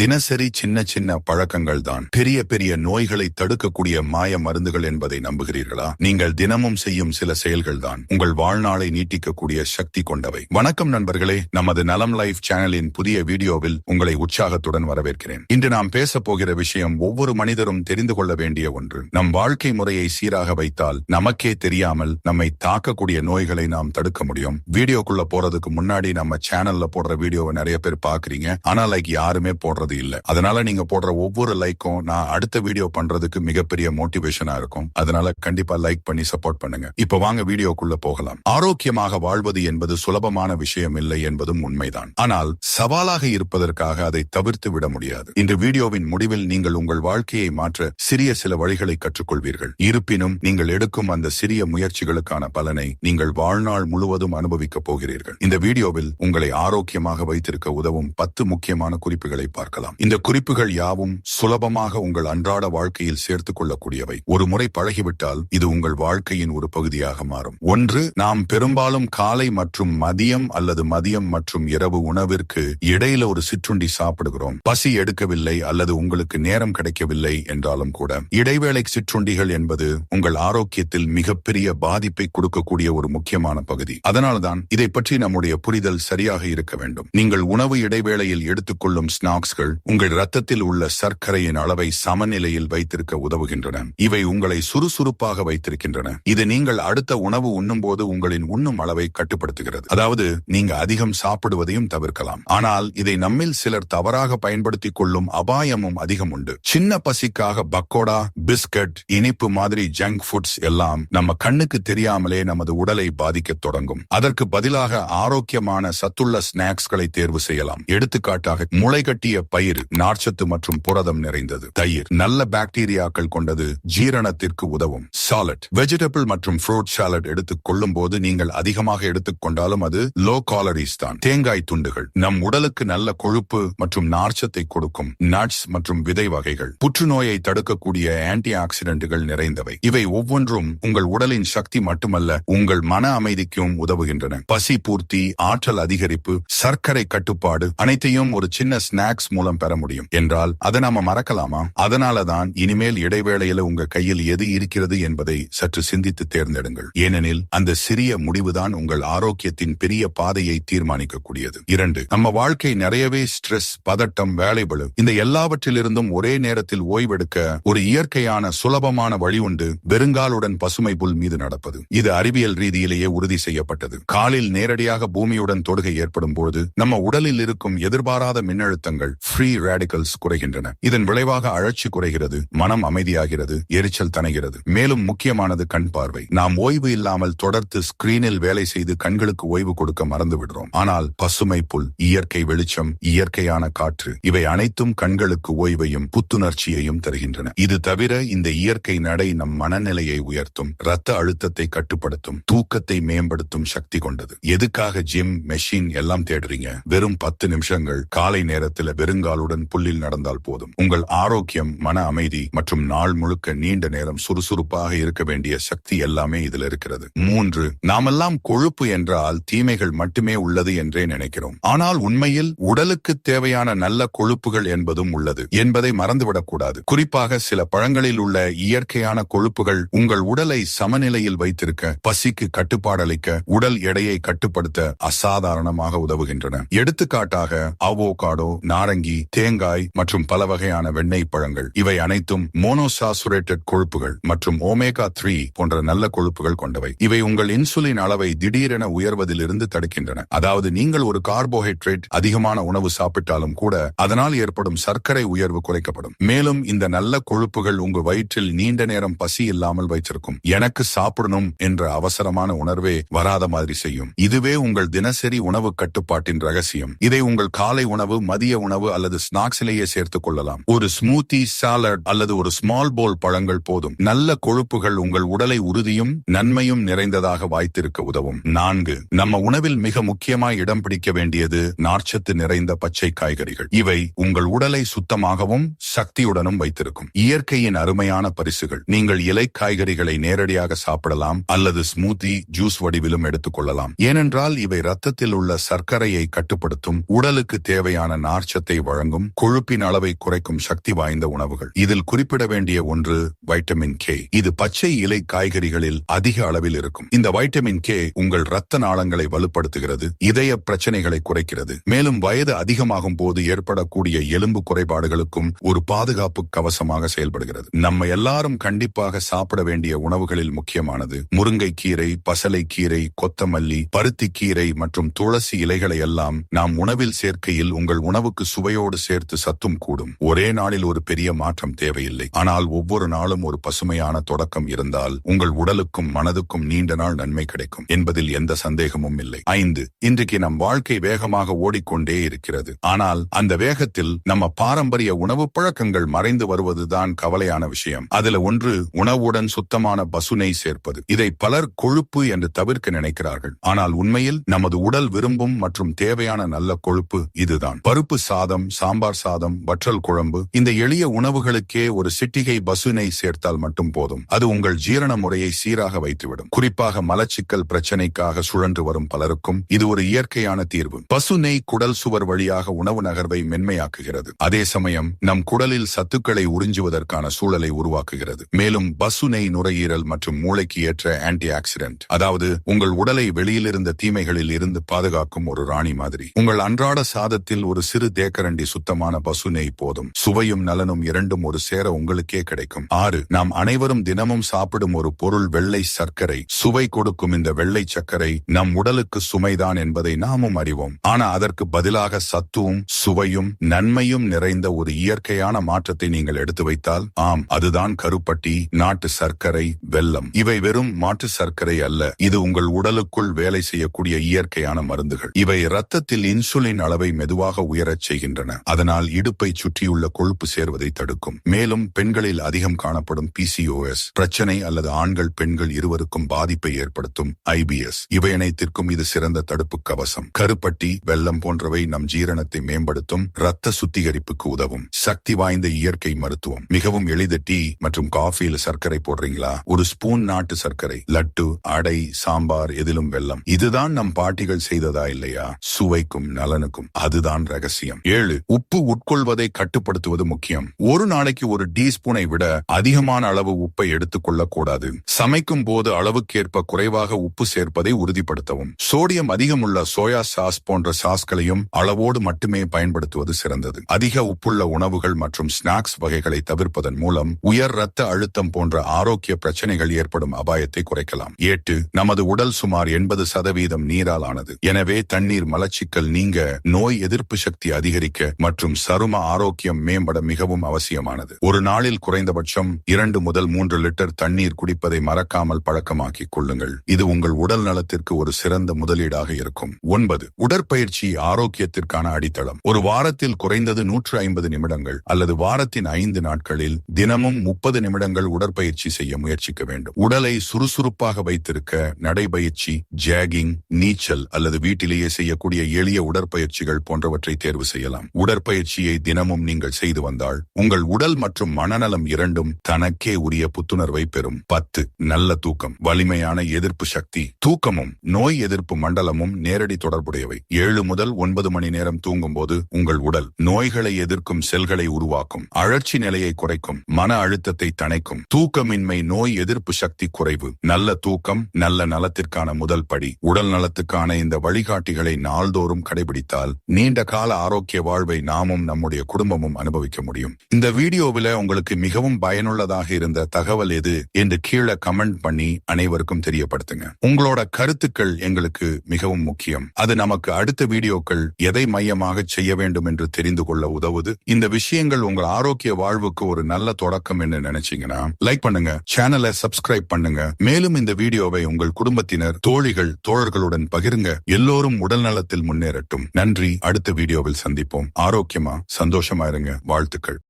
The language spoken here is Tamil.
தினசரி சின்ன சின்ன பழக்கங்கள் தான் பெரிய பெரிய நோய்களை தடுக்கக்கூடிய மாய மருந்துகள் என்பதை நம்புகிறீர்களா? நீங்கள் தினமும் செய்யும் சில செயல்கள் தான் உங்கள் வாழ்நாளை நீட்டிக்கக்கூடிய சக்தி கொண்டவை. வணக்கம் நண்பர்களே. நமது நலம் லைஃப் சேனலின் புதிய வீடியோவில் உங்களை உற்சாகத்துடன் வரவேற்கிறேன். இன்று நாம் பேச போகிற விஷயம் ஒவ்வொரு மனிதரும் தெரிந்து கொள்ள வேண்டிய ஒன்று. நம் வாழ்க்கை முறையை சீராக வைத்தால் நமக்கே தெரியாமல் நம்மை தாக்கக்கூடிய நோய்களை நாம் தடுக்க முடியும். வீடியோக்குள்ள போறதுக்கு முன்னாடி நம்ம சேனல்ல போடுற வீடியோவை நிறைய பேர் பாக்குறீங்க ஆனா லைக் யாருமே போடுறது இல்ல. அதனால நீங்க போடுற ஒவ்வொரு லைக்கும் நான் அடுத்த வீடியோ பண்றதுக்கு மிகப்பெரிய மோட்டிவேஷனா இருக்கும். அதனால கண்டிப்பா லைக் பண்ணி சப்போர்ட் பண்ணுங்க. இப்ப வாங்க வீடியோக்குள்ள போகலாம். ஆரோக்கியமாக வாழ்வது என்பது சுலபமான விஷயம் இல்லை என்பதும் உண்மைதான். ஆனால் சவாலாக இருப்பதற்காக அதை தவிர்த்து விட முடியாது. இந்த வீடியோவின் முடிவில் நீங்கள் உங்கள் வாழ்க்கையை மாற்ற சிறிய சில வழிகளை கற்றுக்கொள்வீர்கள். இருப்பினும் நீங்கள் எடுக்கும் அந்த சிறிய முயற்சிகளுக்கான பலனை நீங்கள் வாழ்நாள் முழுவதும் அனுபவிக்கப் போகிறீர்கள். இந்த வீடியோவில் உங்களை ஆரோக்கியமாக வைத்திருக்க உதவும் பத்து முக்கியமான குறிப்புகளை பார்க்கலாம். இந்த குறிப்புகள் யாவும் சுலபமாக உங்கள் அன்றாட வாழ்க்கையில் சேர்த்துக் கொள்ளக்கூடியவை. ஒரு முறை பழகிவிட்டால் இது உங்கள் வாழ்க்கையின் ஒரு பகுதியாக மாறும். ஒன்று நாம் பெரும்பாலும் காலை மற்றும் மதியம் அல்லது மதியம் மற்றும் இரவு உணவிற்கு இடையில ஒரு சிற்றுண்டி சாப்பிடுகிறோம். பசி எடுக்கவில்லை அல்லது உங்களுக்கு நேரம் கிடைக்கவில்லை என்றாலும் கூட இடைவேளை சிற்றுண்டிகள் என்பது உங்கள் ஆரோக்கியத்தில் மிகப்பெரிய பாதிப்பை கொடுக்கக்கூடிய ஒரு முக்கியமான பகுதி. அதனால்தான் இதை பற்றி நம்முடைய புரிதல் சரியாக இருக்க வேண்டும். நீங்கள் உணவு இடைவேளையில் எடுத்துக்கொள்ளும் ஸ்நாக்ஸ்கள் உணவுகள் உங்கள் ரத்தத்தில் உள்ள சர்க்கரையின் அளவை சமநிலையில் வைத்திருக்க உதவுகின்றன. இவை உங்களை சுறுசுறுப்பாக வைத்திருக்கின்றன. இது நீங்கள் அடுத்த உணவு உண்ணும்போது உங்களின் உண்ணும் அளவை கட்டுப்படுத்துகிறது. அதாவது நீங்க அதிகம் சாப்பிடுவதையும் தவிர்க்கலாம். ஆனால் இதை நம்மில் சிலர் தவறாக பயன்படுத்திக் கொள்ளும் அபாயமும் அதிகம் உண்டு. சின்ன பசிக்காக பக்கோடா பிஸ்கட் இனிப்பு மாதிரி ஜங்க் ஃபுட்ஸ் எல்லாம் நம்ம கண்ணுக்கு தெரியாமலே நமது உடலை பாதிக்க தொடங்கும். அதற்கு பதிலாக ஆரோக்கியமான சத்துள்ள ஸ்நாக்ஸ்களை தேர்வு செய்யலாம். எடுத்துக்காட்டாக முளைகட்டிய பயிர் நார்ச்சத்து மற்றும் புரதம் நிறைந்தது. தயிர் நல்ல பாக்டீரியாக்கள் கொண்டது ஜீரணத்திற்கு உதவும். சாலட் வெஜிடபிள் மற்றும் ஃப்ரூட் சாலட் எடுத்துக் கொள்ளும் போது நீங்கள் அதிகமாக எடுத்துக் கொண்டாலும் அது லோ காலரிஸ் தான். தேங்காய் துண்டுகள் நம் உடலுக்கு நல்ல கொழுப்பு மற்றும் நார்ச்சத்தை கொடுக்கும். நட்ஸ் மற்றும் விதை வகைகள் புற்றுநோயை தடுக்கக்கூடிய ஆன்டி ஆக்சிடென்ட்கள் நிறைந்தவை. இவை ஒவ்வொன்றும் உங்கள் உடலின் சக்தி மட்டுமல்ல உங்கள் மன அமைதிக்கும் உதவுகின்றன. பசி பூர்த்தி ஆற்றல் அதிகரிப்பு சர்க்கரை கட்டுப்பாடு அனைத்தையும் ஒரு சின்ன ஸ்நாக்ஸ் மூலம் பெற முடியும். என்றால் அதை நாம மறக்கலாமா? அதனாலதான் இனிமேல் இடைவேளையில உங்க கையில் எது இருக்கிறது என்பதை சற்று சிந்தித்து தேர்ந்தெடுங்கள். ஏனெனில் அந்த சிறிய முடிவுதான் உங்கள் ஆரோக்கியத்தின் பெரிய பாதையை தீர்மானிக்கக்கூடியது. இரண்டு நம்ம வாழ்க்கை நிறையவே ஸ்ட்ரெஸ் பதட்டம் வேலைபளு இந்த எல்லாவற்றிலிருந்தும் ஒரே நேரத்தில் ஓய்வெடுக்க ஒரு இயற்கையான சுலபமான வழி உண்டு. வெறுங்காலுடன் பசுமை புல் மீது நடப்பது. இது அறிவியல் ரீதியிலேயே உறுதி செய்யப்பட்டது. காலில் நேரடியாக பூமியுடன் தொடுகை ஏற்படும் போது நம்ம உடலில் இருக்கும் எதிர்பாராத மின்னழுத்தங்கள் ஃப்ரீ ரேடிகல்ஸ் குறைகின்றன. இதன் விளைவாக அழற்சி குறைகிறது மனம் அமைதியாகிறது எரிச்சல் தணைகிறது. மேலும் முக்கியமானது கண் பார்வை. நாம் ஓய்வு இல்லாமல் தொடர்ந்து ஸ்கிரீனில் வேலை செய்து கண்களுக்கு ஓய்வு கொடுக்க மறந்து விடுறோம் ஆனால் பசுமை புல் இயற்கை வெளிச்சம் இயற்கையான காற்று இவை அனைத்தும் கண்களுக்கு ஓய்வையும் புத்துணர்ச்சியையும் தருகின்றன. இது தவிர இந்த இயற்கை நடை நம் மனநிலையை உயர்த்தும் இரத்த அழுத்தத்தை கட்டுப்படுத்தும் தூக்கத்தை மேம்படுத்தும் சக்தி கொண்டது. எதுக்காக ஜிம் மெஷின் எல்லாம் தேடுறீங்க? வெறும் பத்து நிமிஷங்கள் காலை நேரத்தில் வெறும் முழங்காலுடன் புல்லில் நடந்தால் போதும். உங்கள் ஆரோக்கியம் மன அமைதி மற்றும் நாள் முழுக்க நீண்ட நேரம் சுறுசுறுப்பாக இருக்க வேண்டிய சக்தி எல்லாமே இதுல இருக்கிறது. மூன்று நாமெல்லாம் கொழுப்பு என்றால் தீமைகள் மட்டுமே உள்ளது என்றே நினைக்கிறோம். ஆனால் உண்மையில் உடலுக்கு தேவையான நல்ல கொழுப்புகள் என்பதும் உள்ளது என்பதை மறந்துவிடக்கூடாது. குறிப்பாக சில பழங்களில் உள்ள இயற்கையான கொழுப்புகள் உங்கள் உடலை சமநிலையில் வைத்திருக்க பசிக்கு கட்டுப்பாடளிக்க உடல் எடையை கட்டுப்படுத்த அசாதாரணமாக உதவுகின்றன. எடுத்துக்காட்டாக அவோகாடோ நாரங்கி தேங்காய் மற்றும் பல வகையான வெண்ணெய் பழங்கள். இவை அனைத்தும் மோனோசாசுரேட்டட் கொழுப்புகள் மற்றும் ஓமேகா த்ரீ போன்ற நல்ல கொழுப்புகள் கொண்டவை. இவை உங்கள் இன்சுலின் அளவை திடீரென உயர்வதிலிருந்து தடுக்கின்றன. அதாவது நீங்கள் ஒரு கார்போஹைட்ரேட் அதிகமான உணவு சாப்பிட்டாலும் கூட அதனால் ஏற்படும் சர்க்கரை உயர்வு குறைக்கப்படும். மேலும் இந்த நல்ல கொழுப்புகள் உங்கள் வயிற்றில் நீண்ட நேரம் பசி இல்லாமல் வைத்திருக்கும். எனக்கு சாப்பிடணும் என்ற அவசரமான உணர்வே வராத மாதிரி செய்யும். இதுவே உங்கள் தினசரி உணவு கட்டுப்பாட்டின் ரகசியம். இதை உங்கள் காலை உணவு மதிய உணவு அல்லது ஸ்நாக்ஸிலேயே சேர்த்துக் கொள்ளலாம். ஒரு ஸ்மூத்தி சாலட் அல்லது ஒரு ஸ்மால் போல் பழங்கள் போதும். நல்ல கொழுப்புகள் உங்கள் உடலை உறுதியும் நன்மையும் நிறைந்ததாக வாய்த்திருக்க உதவும். நான்கு நம்ம உணவில் மிக முக்கியமாய் இடம் பிடிக்க வேண்டியது நார்ச்சத்து நிறைந்த பச்சை காய்கறிகள். இவை உங்கள் உடலை சுத்தமாகவும் சக்தியுடனும் வைத்திருக்கும். இயற்கையின் அருமையான பரிசுகள். நீங்கள் இலை காய்கறிகளை நேரடியாக சாப்பிடலாம் அல்லது ஸ்மூத்தி ஜூஸ் வடிவிலும் எடுத்துக்கொள்ளலாம் ஏனென்றால் இவை ரத்தத்தில் உள்ள சர்க்கரையை கட்டுப்படுத்தும் உடலுக்கு தேவையான நார்ச்சத்தை வழங்கும் கொழுப்பின் அளவை குறைக்கும் சக்தி வாய்ந்த உணவுகள். இதில் குறிப்பிட வேண்டிய ஒன்று வைட்டமின் கே. இது பச்சை இலை காய்கறிகளில் அதிக அளவில் இருக்கும். இந்த வைட்டமின் கே உங்கள் இரத்த நாளங்களை வலுப்படுத்துகிறது இதய பிரச்சனைகளை குறைக்கிறது. மேலும் வயது அதிகமாகும் போது ஏற்படக்கூடிய எலும்பு குறைபாடுகளுக்கும் ஒரு பாதுகாப்பு கவசமாக செயல்படுகிறது. நம்ம எல்லாரும் கண்டிப்பாக சாப்பிட வேண்டிய உணவுகளில் முக்கியமானது முருங்கை கீரை பசலை கீரை கொத்தமல்லி பருத்தி கீரை மற்றும் துளசி இலைகளை எல்லாம் நாம் உணவில் சேர்க்கையில் உங்கள் உணவுக்கு சுவையோடு சேர்த்து சத்தும் கூடும். ஒரே நாளில் ஒரு பெரிய மாற்றம் தேவையில்லை. ஆனால் ஒவ்வொரு நாளும் ஒரு பசுமையான தொடக்கம் இருந்தால் உங்கள் உடலுக்கும் மனதுக்கும் நீண்ட நாள் நன்மை கிடைக்கும் என்பதில் எந்த சந்தேகமும் இல்லை. ஐந்து இன்றைக்கு நம் வாழ்க்கை வேகமாக ஓடிக்கொண்டே இருக்கிறது. ஆனால் அந்த வேகத்தில் நம்ம பாரம்பரிய உணவு பழக்கங்கள் மறைந்து வருவதுதான் கவலையான விஷயம். அதுல ஒன்று உணவுடன் சுத்தமான பசுனை சேர்ப்பது. இதை பலர் கொழுப்பு என்று தவிர்க்க நினைக்கிறார்கள். ஆனால் உண்மையில் நமது உடல் விரும்பும் மற்றும் தேவையான நல்ல கொழுப்பு இதுதான். பருப்பு சாதம் சாம்பார் சாதம் வற்றல் குழம்பு இந்த எளிய உணவுகளுக்கே ஒரு சிட்டிகை பசுனை சேர்த்தால் மட்டும் போதும். அது உங்கள் ஜீரண முறையை சீராக வைத்துவிடும். குறிப்பாக மலச்சிக்கல் பிரச்சனைக்காக சுழன்று வரும் பலருக்கும் இது ஒரு இயற்கையான தீர்வு. பசு நெய் குடல் சுவர் வழியாக உணவு நகர்வை மென்மையாக்குகிறது. அதே சமயம் நம் குடலில் சத்துக்களை உறிஞ்சுவதற்கான சூழலை உருவாக்குகிறது. மேலும் பசு நெய் நுரையீரல் மற்றும் மூளைக்கு ஏற்ற ஆன்டி ஆக்சிடென்ட் அதாவது உங்கள் உடலை வெளியிலிருந்த தீமைகளில் இருந்து பாதுகாக்கும் ஒரு ராணி மாதிரி. உங்கள் அன்றாட சாதத்தில் ஒரு சிறு தேக்கரண்டி சுத்தமான பசு நெய் போதும். சுவையும் நலனும் இரண்டும் ஒரு சேர உங்களுக்கே கிடைக்கும். ஆறு நாம் அனைவரும் தினமும் சாப்பிடும் ஒரு பொருள் வெள்ளை சர்க்கரை. சுவை கொடுக்கும் இந்த வெள்ளை சர்க்கரை நம் உடலுக்கு சுமைதான் என்பதை நாமும் அறிவோம். ஆனா அதற்கு பதிலாக சத்துவும் சுவையும் நன்மையும் நிறைந்த ஒரு இயற்கையான மாற்றத்தை நீங்கள் எடுத்து வைத்தால் ஆம் அதுதான் கருப்பட்டி நாட்டு சர்க்கரை வெல்லம். இவை வெறும் மாட்டு சர்க்கரை அல்ல. இது உங்கள் உடலுக்குள் வேலை செய்யக்கூடிய இயற்கையான மருந்துகள். இவை ரத்தத்தில் இன்சுலின் அளவை மெதுவாக உயரச் செய்கின்றன. அதனால் இடுப்பை சுற்றியுள்ள கொழுப்பு சேர்வதை தடுக்கும். மேலும் பெண்களில் அதிகம் காணப்படும் பிசிஓஎஸ் பிரச்சனை அல்லது ஆண்கள் பெண்கள் இருவருக்கும் பாதிப்பை ஏற்படுத்தும் ஐபிஎஸ் இவை அனைத்திற்கும் இது சிறந்த தடுப்பு கவசம். கருப்பட்டி வெள்ளம் போன்றவை நம் ஜீரணத்தை மேம்படுத்தும் இரத்த சுத்திகரிப்புக்கு உதவும். சக்தி வாய்ந்த இயற்கை மருத்துவம். மிகவும் எளித டீ மற்றும் காஃபியில் சர்க்கரை போடுறீங்களா? ஒரு ஸ்பூன் நாட்டு சர்க்கரை லட்டு அடை சாம்பார் எதிலும் வெள்ளம் இதுதான் நம் பாட்டிகள் செய்ததா இல்லையா? சுவைக்கும் நலனுக்கும். அதுதான் ரகசியம். ஏழு உப்பு உட்கொள்வதை கட்டுப்படுத்துவது முக்கியம். ஒரு நாளைக்கு ஒரு டீஸ்பூனை விட அதிகமான அளவு உப்பை எடுத்துக் கொள்ளக்கூடாது. சமைக்கும் போது அளவுக்கேற்ப குறைவாக உப்பு சேர்ப்பதை உறுதிப்படுத்தவும். சோடியம் அதிகமுள்ள சோயா சாஸ் போன்ற சாஸ்களையும் அளவோடு மட்டுமே பயன்படுத்துவது சிறந்தது. அதிக உப்புள்ள உணவுகள் மற்றும் ஸ்நாக்ஸ் வகைகளை தவிர்ப்பதன் மூலம் உயர் ரத்த அழுத்தம் போன்ற ஆரோக்கிய பிரச்சனைகள் ஏற்படும் அபாயத்தை குறைக்கலாம். எட்டு நமது உடல் சுமார் எண்பது சதவீதம் நீரால் ஆனது. எனவே தண்ணீர் மலச்சிக்கல் நீங்க நோய் எதிர்ப்பு சக்தி அதிகரிக்க மற்றும் சரும ஆரோக்கியம் மேம்பட மிகவும் அவசியமானது. ஒரு நாளில் குறைந்தபட்சம் இரண்டு முதல் மூன்று லிட்டர் தண்ணீர் குடிப்பதை மறக்காமல் பழக்கமாக்கிக் கொள்ளுங்கள். இது உங்கள் உடல் நலத்திற்கு ஒரு சிறந்த முதலீடாக இருக்கும். ஒன்பது. உடற்பயிற்சி ஆரோக்கியத்திற்கான அடித்தளம். ஒரு வாரத்தில் குறைந்தது நூற்று ஐம்பது நிமிடங்கள் அல்லது வாரத்தின் ஐந்து நாட்களில் தினமும் முப்பது நிமிடங்கள் உடற்பயிற்சி செய்ய முயற்சிக்க வேண்டும். உடலை சுறுசுறுப்பாக வைத்திருக்க நடைபயிற்சி ஜாகிங் நீச்சல் அல்லது வீட்டிலேயே செய்யக்கூடிய எளிய உடற்பயிற்சிகள் போன்றவற்றை தேர்வு செய்யலாம். உடற்பயிற்சியை தினமும் நீங்கள் செய்து வந்தால் உங்கள் உடல் மற்றும் மனநலம் இரண்டும் தனக்கே உரிய புத்துணர்வை பெறும். பத்து நல்ல தூக்கம் வலிமையான எதிர்ப்பு சக்தி தூக்கமும் நோய் எதிர்ப்பு மண்டலமும் நேரடி தொடர்புடையவை. ஏழு முதல் ஒன்பது மணி நேரம் தூங்கும் போது உங்கள் உடல் நோய்களை எதிர்க்கும் செல்களை உருவாக்கும். அழற்சி நிலையை குறைக்கும் மன அழுத்தத்தை தணைக்கும். தூக்கமின்மை நோய் எதிர்ப்பு சக்தி குறைவு. நல்ல தூக்கம் நல்ல நலத்திற்கான முதல் படி. உடல் நலத்துக்கான இந்த வழிகாட்டிகளை நாள்தோறும் கடைபிடித்தால் நீண்ட கால ஆரோக்கிய வாழ்வை நாமும் நம்முடைய குடும்பமும் அனுபவிக்க முடியும். இந்த வீடியோவில் உங்களுக்கு மிகவும் பயனுள்ளதாக இருந்த தகவல் எது என்று கீழே கமெண்ட் பண்ணி அனைவருக்கும் தெரியப்படுத்துங்க. உங்களோட கருத்துக்கள் எங்களுக்கு மிகவும் முக்கியம். அது நமக்கு அடுத்த வீடியோக்கள் எதை மையமாக செய்ய வேண்டும் என்று தெரிந்து கொள்ள உதவுது. இந்த விஷயங்கள் உங்கள் ஆரோக்கிய வாழ்வுக்கு ஒரு நல்ல தொடக்கம் என்று நினைச்சீங்கன்னா லைக் பண்ணுங்க சேனலை சப்ஸ்கிரைப் பண்ணுங்க. மேலும் இந்த வீடியோவை உங்கள் குடும்பத்தினர் தோழிகள் தோழர்களுடன் பகிருங்க. எல்லோரும் உடல் நலத்தில் முன்னேறட்டும். நன்றி. அடுத்த வீடியோவில் சந்திப்போம். ஆரோக்கியமா சந்தோஷமா இருங்க. வாழ்த்துக்கள்.